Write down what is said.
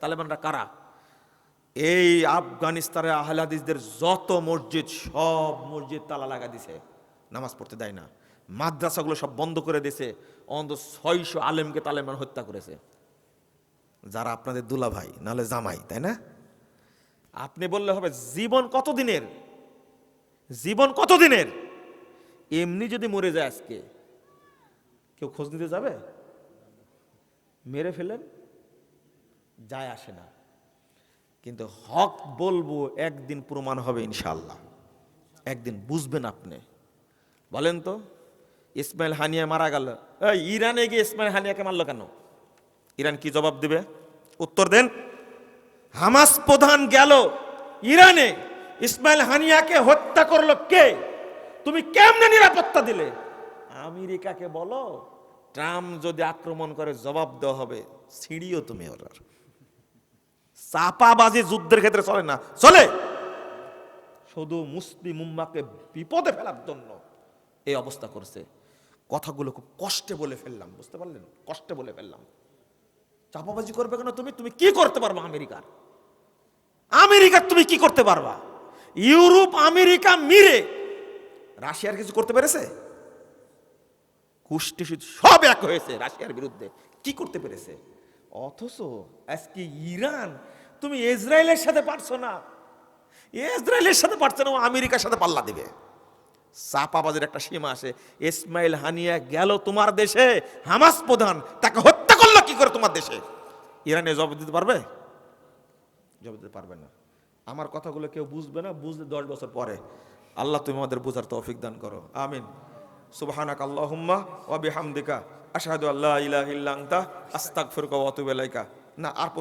তালেবানরা কারা? এই আফগানিস্তানের আহলাদিসদের যত মসজিদ, সব মসজিদ তালা লাগা দিছে। নামাজ পড়তে দেয় না। মাদ্রাসাগুলো সব বন্ধ করে দিয়েছে অন্তত ছয়শো আলেমকে তালেবান হত্যা করেছে। যারা আপনাদের দুলা ভাই নাহলে জামাই, তাই না? আপনি বললে হবে, জীবন কত দিনের জীবন কত দিনের এমনি যদি মরে যায় আজকে, কেউ খোঁজ নিতে যাবে? মেরে ফেলেন যায় আসে না। কিন্তু হক বলব একদিন প্রমাণ হবে ইনশাল্লাহ একদিন বুঝবেন আপনি। বলেন তো, ইসমাইল হানিয়া মারা গেল। ইরানে গিয়ে ইসমাইল হানিয়াকে মারলো কেন? ইরান কি জবাব দিবে? উত্তর দেন, হামাস প্রধান গেল ইরানে, ইসমাইল হানিয়াকে হত্যা করল কে? তুমি কেমনে নিরাপত্তা দিলে? আমেরিকাকে বলো। ট্রাম্প যদি আক্রমণ করে জবাব দেওয়া হবে সিঁড়িও তুমি ওরার চাপাবাজি যুদ্ধের ক্ষেত্রে চলে না, চলে। শুধু মুসলিম উম্মাকে বিপদে ফেলার জন্য এই অবস্থা করছে। কথাগুলো খুব কষ্টে বলে ফেললাম, বুঝতে পারলেন? কষ্টে বলে ফেললাম। চাপাবাজি করবে কেন তুমি? তুমি কি করতে পারবা আমেরিকার? আমেরিকার তুমি কি করতে পারবা? ইউরোপ, আমেরিকা মিরে রাশিয়ার কিছু করতে পেরেছে? কুষ্টি সব এক হয়েছে রাশিয়ার বিরুদ্ধে। কি করতে পেরেছে? অথচ আজকে ইরান, তুমি ইসরায়েলের সাথে পারছ না। ইসরায়েলের সাথে পারছ না আমেরিকার সাথে পাল্লা দিবে। চাপাবাজের একটা সীমা আসে ইসমাইল হানিয়া গেল তোমার দেশে, হামাস প্রধান, তাকে হত্যা করল কি করে তোমার দেশে? ইরানে জবাব দিতে পারবে? জবাব দিতে পারবে না। আমার কথাগুলো কেউ বুঝবে না, বুঝলে দশ বছর পরে। আল্লাহ তুমি আমাদের বোঝার তৌফিক দান করো। আমিন। সুবহানাক আল্লাহুম্মা ওয়া বিহামদিকা। আশহাদু আল্লাহ ইলাহ ইল্লা আনতা আস্তাগফিরুকা ওয়া আতুবু ইলাইকা। না আর